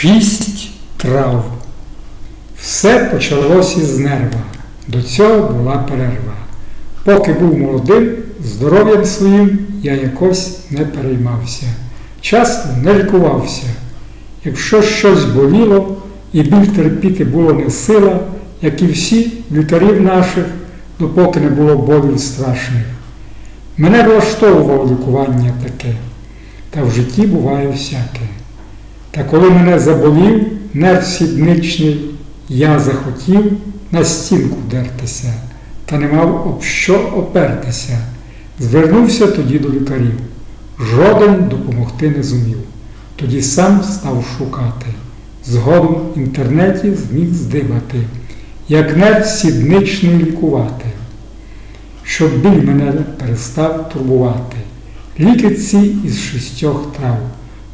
Шість трав. Все почалося з нерва. До цього була перерва. Поки був молодим, здоров'ям своїм я якось не переймався. Часто не лікувався. Якщо щось боліло і біль терпіти було не сила, як і всі лікарів наших, допоки не було болів страшних. Мене влаштовувало лікування таке, та в житті буває всяке. Та коли мене заболів нерв сідничний, я захотів на стінку дертися, та не мав об що опертися. Звернувся тоді до лікарів. Жоден допомогти не зумів. Тоді сам став шукати. Згодом в інтернеті зміг здибати, як нерв сідничний лікувати, щоб біль мене перестав турбувати. Ліки ці із шістьох трав.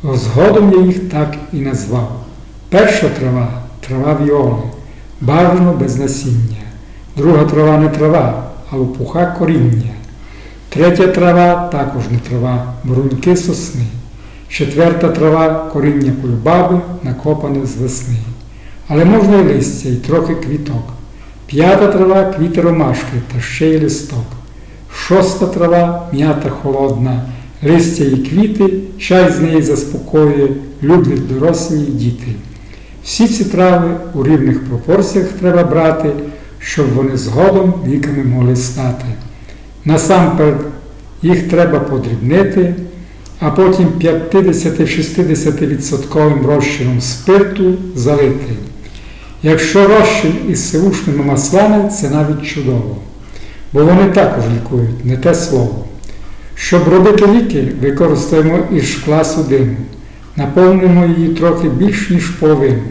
Згодом я їх так і назвав. Перша трава трава віоли, барвно без насіння. Друга трава не трава, а лопуха коріння. Третя трава також не трава, бруньки сосни. Четверта трава коріння кульбаби, накопане з весни. Але можна й листя, і трохи квіток. П'ята трава квіти ромашки та ще й листок. Шоста трава м'ята холодна, листя і квіти, чай з неї заспокоює, люблять дорослі й діти. Всі ці трави у рівних пропорціях треба брати, щоб вони згодом ліками могли стати. Насамперед їх треба подрібнити, а потім 50-60% розчином спирту залити. Якщо розчин із сивушними маслами, це навіть чудово, бо вони також лікують, не те слово. Щоб робити ліки, використаємо із шкла судину, наповнимо її трохи більш ніж половину,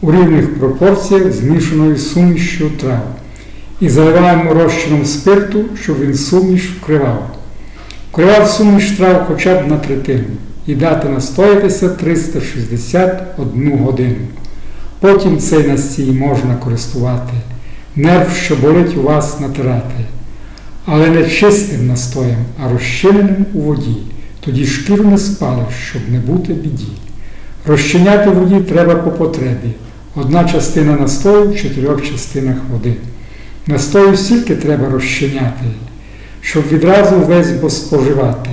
у рівних пропорціях змішаною сумішю трав. І заливаємо розчином спирту, щоб він суміш вкривав. Вкривав суміш трав хоча б на третину і дати настоятися 361 годину. Потім цей настій можна користувати, нерв, що болить у вас натирати. Але не чистим настоєм, а розчиненим у воді. Тоді шкіру не спалиш, щоб не бути біді. Розчиняти воді треба по потребі. Одна частина настою в чотирьох частинах води. Настою стільки треба розчиняти, щоб відразу весь бо споживати.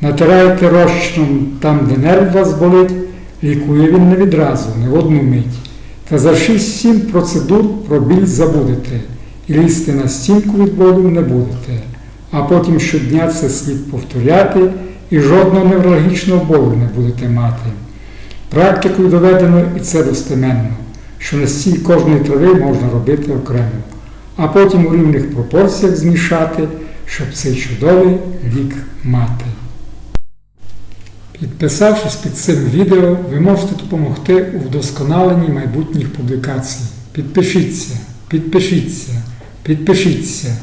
Натирайте розчином там, де нерв вас болить, лікує він не відразу, не в одну мить. Та за 6-7 процедур про біль забудете, і лізти на стінку від болю не будете. А потім щодня це слід повторяти і жодного неврологічного болю не будете мати. Практикою доведено і це достеменно, що настій кожної трави можна робити окремо, а потім у рівних пропорціях змішати, щоб цей чудовий лік мати. Підписавшись під цим відео, ви можете допомогти у вдосконаленні майбутніх публікацій. Підпишіться, підпишіться, підпишіться.